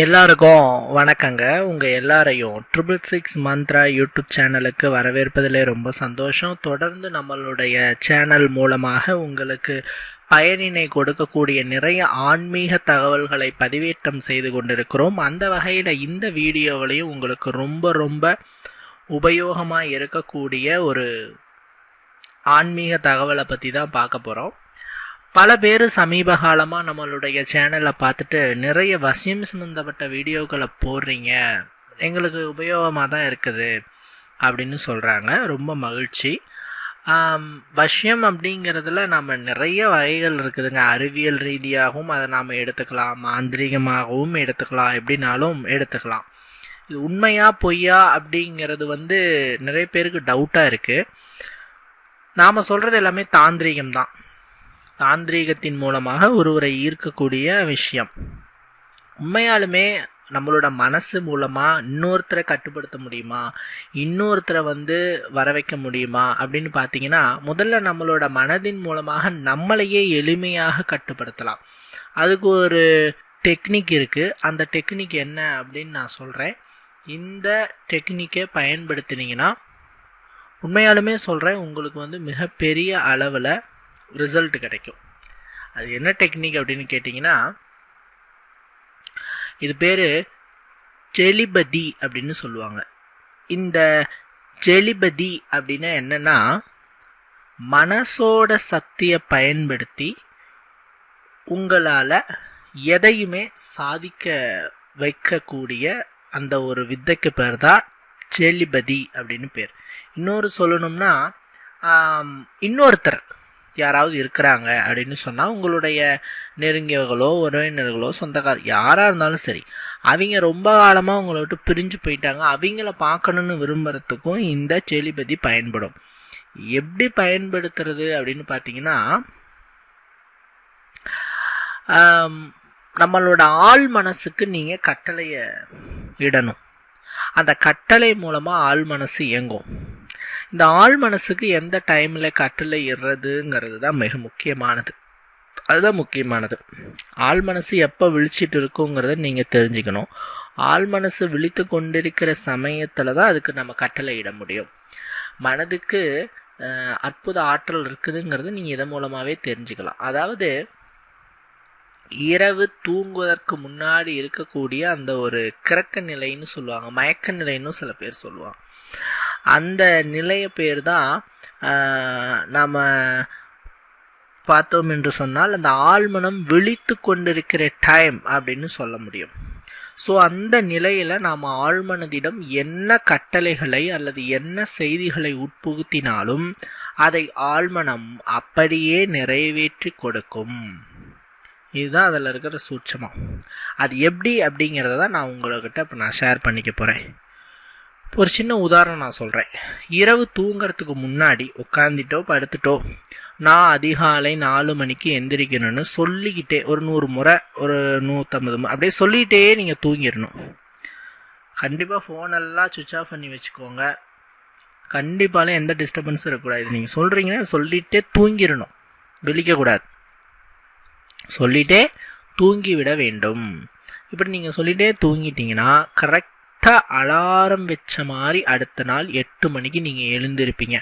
எல்லாருக்கும் வணக்கங்க. உங்கள் எல்லாரையும் ட்ரிபிள் சிக்ஸ் மந்த்ரா யூடியூப் சேனலுக்கு வரவேற்பதிலே ரொம்ப சந்தோஷம். தொடர்ந்து நம்மளுடைய சேனல் மூலமாக உங்களுக்கு பயனினை கொடுக்கக்கூடிய நிறைய ஆன்மீக தகவல்களை பதிவேற்றம் செய்து கொண்டிருக்கிறோம். அந்த வகையில் இந்த வீடியோவிலையும் உங்களுக்கு ரொம்ப ரொம்ப உபயோகமாக இருக்கக்கூடிய ஒரு ஆன்மீக தகவலை பற்றி தான் பார்க்க போகிறோம் பல பேர் சமீப காலமாக நம்மளுடைய சேனலை பார்த்துட்டு நிறைய வசியம் சம்மந்தப்பட்ட வீடியோக்களை போடுறீங்க. எங்களுக்கு உபயோகமாக தான் இருக்குது அப்படின்னு சொல்கிறாங்க ரொம்ப மகிழ்ச்சி. வசியம் அப்படிங்கிறதுல நம்ம நிறைய வகைகள் இருக்குதுங்க. அறிவியல் ரீதியாகவும் அதை நாம் எடுத்துக்கலாம். மாந்திரீகமாகவும் எடுத்துக்கலாம். எப்படினாலும் எடுத்துக்கலாம். இது உண்மையா பொய்யா அப்படிங்கிறது வந்து நிறைய பேருக்கு டவுட்டாக இருக்குது நாம் சொல்கிறது எல்லாமே தாந்திரிகம் தான் தாந்திரீகத்தின் மூலமாக ஒருவரை ஈர்க்கக்கூடிய விஷயம். உண்மையாலுமே நம்மளோட மனசு மூலமாக இன்னொருத்தரை கட்டுப்படுத்த முடியுமா? இன்னொருத்தரை வந்து வர வைக்க முடியுமா? அப்படின்னு பார்த்தீங்கன்னா முதல்ல நம்மளோட மனதின் மூலமாக நம்மளையே எளிமையாக கட்டுப்படுத்தலாம். அதுக்கு ஒரு டெக்னிக் இருக்குது அந்த டெக்னிக் என்ன அப்படின்னு நான் சொல்கிறேன் இந்த டெக்னிக்கை பயன்படுத்தினீங்கன்னா உண்மையாலுமே சொல்கிறேன் உங்களுக்கு வந்து மிகப்பெரிய அளவில் ரிசல்ட் கிடைக்கும். அது என்ன டெக்னிக் அப்படின்னு கேட்டிங்கன்னா இது பேர் ஜெலிபதி அப்படின்னு சொல்லுவாங்க. இந்த ஜெலிபதி அப்படின்னா என்னென்னா மனசோட சக்தியை பயன்படுத்தி உங்களால் எதையுமே சாதிக்க வைக்கக்கூடிய அந்த ஒரு வித்தைக்கு பேர் தான் ஜெலிபதி அப்படின்னு பேர். இன்னொரு சொல்லணும்னா இன்னொருத்தர். யாராவது இருக்கிறாங்க அப்படின்னு சொன்னால் உங்களுடைய நெருங்கியவர்களோ உறவினர்களோ சொந்தக்கார யாராக இருந்தாலும் சரி அவங்க ரொம்ப காலமாக உங்களை விட்டு பிரிஞ்சு போயிட்டாங்க. அவங்கள பார்க்கணுன்னு விரும்புகிறதுக்கும் இந்த செலிபதி பயன்படும். எப்படி பயன்படுத்துறது அப்படின்னு பார்த்தீங்கன்னா நம்மளோட ஆள் மனசுக்கு நீங்கள் கட்டளையை இடணும். அந்த கட்டளை மூலமாக ஆள் மனசு இயங்கும். இந்த ஆள் மனசுக்கு எந்த டைமில் கட்டளை இடுறதுங்கிறது தான் மிக முக்கியமானது. அதுதான் முக்கியமானது. ஆள் மனசு எப்போ விழிச்சிட்டு இருக்குங்கிறத நீங்கள் தெரிஞ்சுக்கணும். ஆள் மனசு விழித்து கொண்டிருக்கிற சமயத்தில் தான் அதுக்கு நம்ம கட்டளை இட முடியும். மனதுக்கு அற்புத ஆற்றல் இருக்குதுங்கிறது நீங்கள் இதன் மூலமாகவே தெரிஞ்சுக்கலாம். அதாவது இரவு தூங்குவதற்கு முன்னாடி இருக்கக்கூடிய அந்த ஒரு கிறக்க நிலைன்னு சொல்லுவாங்க. மயக்க நிலைன்னு சில பேர் சொல்லுவாங்க. அந்த நிலைய பேர் தான் நாம் பார்த்தோம் என்று சொன்னால் அந்த ஆழ்மனம் விழித்து கொண்டிருக்கிற டைம் அப்படின்னு சொல்ல முடியும். ஸோ அந்த நிலையில் நாம் ஆழ்மனதிடம் என்ன கட்டளைகளை அல்லது என்ன செய்திகளை உட்புகுத்தினாலும் அதை ஆழ்மனம் அப்படியே நிறைவேற்றி கொடுக்கும். இதுதான் அதில் இருக்கிற சூட்சமம். அது எப்படி அப்படிங்கிறத தான் நான் உங்கள்கிட்ட இப்போ நான் ஷேர் பண்ணிக்க போகிறேன் ஒரு சின்ன உதாரணம் நான் சொல்கிறேன் இரவு தூங்கிறதுக்கு முன்னாடி உட்காந்துட்டோ படுத்துட்டோ நான் அதிகாலை நாலு மணிக்கு எந்திரிக்கணும்னு சொல்லிக்கிட்டே ஒரு நூறு முறை ஒரு நூற்றம்பது முறை அப்படியே சொல்லிகிட்டே நீங்கள் தூங்கிடணும். கண்டிப்பாக ஃபோனெல்லாம் சுவிச் ஆஃப் பண்ணி வச்சுக்கோங்க. கண்டிப்பால எந்த டிஸ்டர்பன்ஸும் இருக்கக்கூடாது. நீங்கள் சொல்கிறீங்கன்னா சொல்லிகிட்டே தூங்கிடணும். விழிக்கக்கூடாது சொல்லிகிட்டே தூங்கி விட வேண்டும். இப்படி நீங்கள் சொல்லிட்டே தூங்கிட்டீங்கன்னா கரெக்டாக அலாரம் வச்ச மாதிரி அடுத்த நாள் எட்டு மணிக்கு நீங்கள் எழுந்திருப்பீங்க.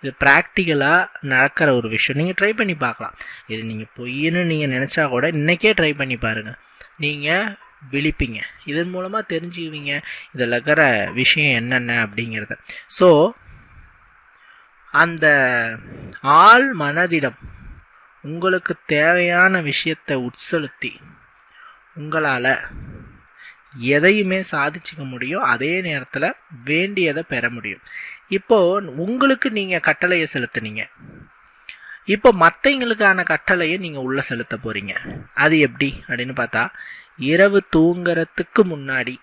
இது ப்ராக்டிக்கலாக நடக்கிற ஒரு விஷயம். நீங்கள் ட்ரை பண்ணி பார்க்கலாம். இது நீங்கள் பொய்ன்னு நீங்கள் நினச்சா கூட இன்றைக்கே ட்ரை பண்ணி பாருங்கள் நீங்கள் விழிப்பீங்க. இதன் மூலமாக தெரிஞ்சுக்குவீங்க. இதில் இருக்கிற விஷயம் என்னென்ன அப்படிங்கிறத. ஸோ அந்த ஆள் மனதிடம் உங்களுக்கு தேவையான விஷயத்தை உட்செலுத்தி உங்களால் எதையுமே சாதிச்சுக்க முடியும் அதே நேரத்தில் வேண்டியதை பெற முடியும். இப்போ உங்களுக்கு நீங்கள் கட்டளையை செலுத்துனீங்க. இப்போ மற்றவங்களுக்கான கட்டளையை நீங்கள் உள்ளே செலுத்த போகிறீங்க அது எப்படி? அப்படின்னு பார்த்தா இரவு தூங்குறதுக்கு முன்னாடி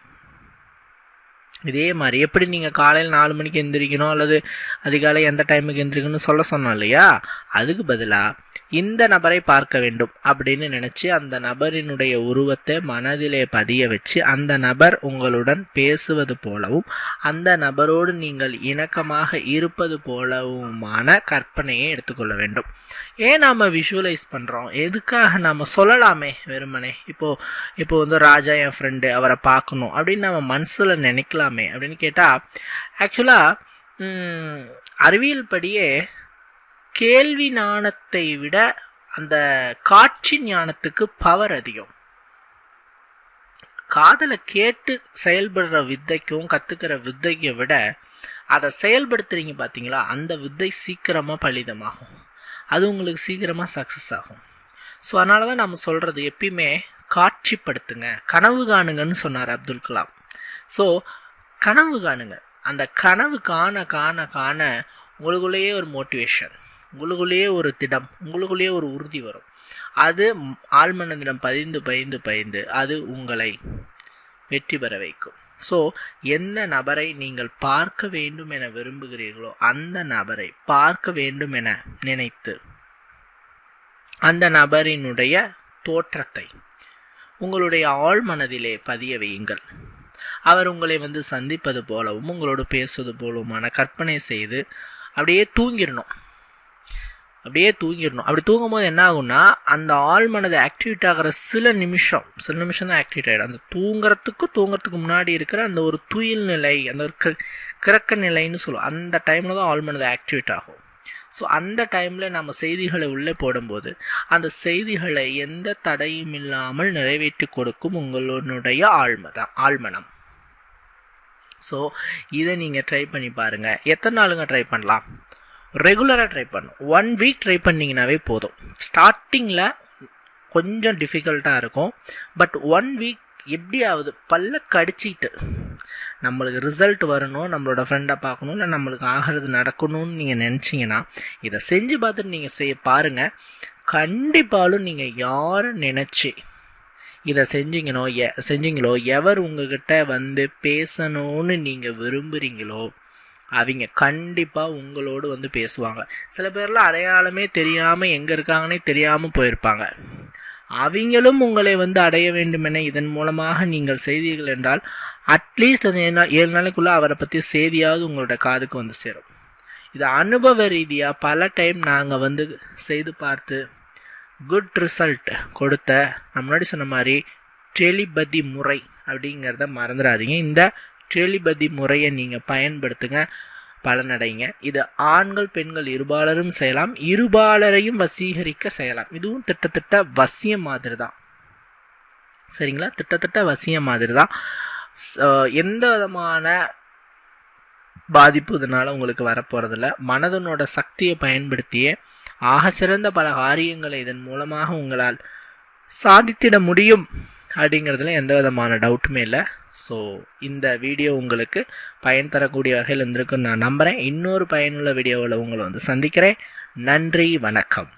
இதே மாதிரி. எப்படி நீங்கள் காலையில் நாலு மணிக்கு எந்திரிக்கணும்? அல்லது அதிகாலை எந்த டைமுக்கு எந்திரிக்கணும்னு சொல்ல சொன்னோம் இல்லையா? அதுக்கு பதிலாக இந்த நபரை பார்க்க வேண்டும் அப்படின்னு நினச்சி அந்த நபரினுடைய உருவத்தை மனதிலே பதிய வச்சு அந்த நபர் உங்களுடன் பேசுவது போலவும் அந்த நபரோடு நீங்கள் இணக்கமாக இருப்பது போலவுமான கற்பனையை எடுத்துக்கொள்ள வேண்டும். ஏன் நாம் விஷுவலைஸ் பண்ணுறோம் எதுக்காக நாம் சொல்லலாமே வெறுமனே. இப்போது இப்போ வந்து ராஜா என் ஃப்ரெண்டு அவரை பார்க்கணும் அப்படின்னு நம்ம மனசில் நினைக்கலாம்? அப்படின்னு கேட்டால் ஆக்சுவலாக அறிவியல் படியே கேள்வி ஞானத்தை விட அந்த காட்சி ஞானத்துக்கு பவர் அதிகம். காதலை கேட்டு செயல்படுற வித்தைக்கும் கற்றுக்கிற வித்தையை விட அதை செயல்படுத்துறீங்க பார்த்தீங்களா அந்த வித்தை சீக்கிரமாக பலிதமாகும். அது உங்களுக்கு சீக்கிரமாக சக்ஸஸ் ஆகும். ஸோ அதனால தான் நம்ம சொல்கிறது எப்பயுமே காட்சிப்படுத்துங்க கனவு காணுங்கன்னு சொன்னார் அப்துல் கலாம். ஸோ கனவு காணுங்க. அந்த கனவு காண காண காண உங்களுக்குள்ளேயே ஒரு மோட்டிவேஷன் உங்களுக்குள்ளேயே ஒரு திடம் உங்களுக்குள்ளேயே ஒரு உறுதி வரும். அது ஆழ்மனதிடம் பதிந்து பயந்து பயந்து அது உங்களை வெற்றி பெற வைக்கும். ஸோ எந்த நபரை நீங்கள் பார்க்க வேண்டும் என விரும்புகிறீர்களோ அந்த நபரை பார்க்க வேண்டும் என நினைத்து அந்த நபரினுடைய தோற்றத்தை உங்களுடைய ஆழ்மனதிலே பதிய வையுங்கள். அவர் உங்களை வந்து சந்திப்பது போலவும் உங்களோடு பேசுவது போலவுமான கற்பனை செய்து அப்படியே தூங்கிடணும். அப்படியே தூங்கிடணும். அப்படி தூங்கும் போது என்ன ஆகும்னா அந்த ஆள் மனது ஆக்டிவேட் ஆகிற சில நிமிஷம் சில நிமிஷம் தான் ஆக்டிவேட் ஆகிடும் அந்த தூங்குறதுக்கு தூங்குறதுக்கு முன்னாடி இருக்கிற அந்த ஒரு துயில் நிலை அந்த ஒரு கிறக்க நிலைன்னு சொல்லுவோம். அந்த டைமில் தான் ஆள் மனது ஆக்டிவேட் ஆகும். ஸோ அந்த டைமில் நம்ம செய்திகளை உள்ளே போடும்போது அந்த செய்திகளை எந்த தடையும் இல்லாமல் நிறைவேற்றி கொடுக்கும் உங்களுடைய ஆழ்மதான் ஆழ்மனம் ஸோ இதை நீங்கள் ட்ரை பண்ணி பாருங்கள் எத்தனை நாளுங்க ட்ரை பண்ணலாம்? ரெகுலராக ட்ரை பண்ணும் ஒன் வீக் ட்ரை பண்ணிங்கனாவே போதும். ஸ்டார்டிங்கில் கொஞ்சம் டிஃபிகல்ட்டாக இருக்கும். பட் ஒன் வீக் எப்படியாவது பல்ல கடிச்சிட்டு நம்மளுக்கு ரிசல்ட் வரணும் நம்மளோட ஃப்ரெண்டை பார்க்கணும் இல்லை நம்மளுக்கு ஆகிறது நடக்கணும்னு நீங்கள் நினச்சிங்கன்னா இதை செஞ்சு பார்த்துட்டு நீங்கள் செய்ய பாருங்கள் கண்டிப்பாலும் நீங்கள் யாரை நினச்சி இதை செஞ்சீங்கனோ எ செஞ்சீங்களோ எவர் உங்ககிட்ட வந்து பேசணும்னு நீங்கள் விரும்புகிறீங்களோ அவங்க கண்டிப்பாக உங்களோடு வந்து பேசுவாங்க. சில பேர்லாம் அடையாளமே தெரியாமல் எங்கே இருக்காங்கன்னே தெரியாமல் போயிருப்பாங்க. அவங்களும் உங்களை வந்து அடைய வேண்டுமென இதன் மூலமாக நீங்கள் செய்தீர்கள் என்றால் அட்லீஸ்ட் அந்த ஏழு நாள் ஏழு நாளைக்குள்ளே அவரை பற்றி செய்தியாவது உங்களோட காதுக்கு வந்து சேரும். இது அனுபவ ரீதியாக பல டைம் நாங்கள் வந்து செய்து பார்த்து குட் ரிசல்ட் கொடுத்த நான் முன்னாடி சொன்ன மாதிரி டெலிபதி முறை அப்படிங்கிறத மறந்துடாதீங்க. இந்த டெலிபதி முறையை நீங்கள் பயன்படுத்துங்க பலனடைங்க. இது ஆண்கள் பெண்கள் இருபாலரும் செய்யலாம் இருபாலரையும் வசீகரிக்க செய்யலாம். இதுவும் திட்டத்தட்ட வசியம் மாதிரி தான். சரிங்களா? திட்டத்தட்ட வசியம் மாதிரி தான். எந்த விதமான பாதிப்பு இதனால் உங்களுக்கு வரப்போகிறதில்ல மனதனோட சக்தியை பயன்படுத்தியே ஆக சிறந்த பல காரியங்களை இதன் மூலமாக உங்களால் சாதித்திட முடியும் அப்படிங்கிறதுல எந்த விதமான டவுட்டுமே இல்லை. ஸோ இந்த வீடியோ உங்களுக்கு பயன் தரக்கூடிய வகையில் இருந்திருக்குன்னு நான் நம்புகிறேன் இன்னொரு பயனுள்ள வீடியோவில் உங்களை வந்து சந்திக்கிறேன். நன்றி வணக்கம்.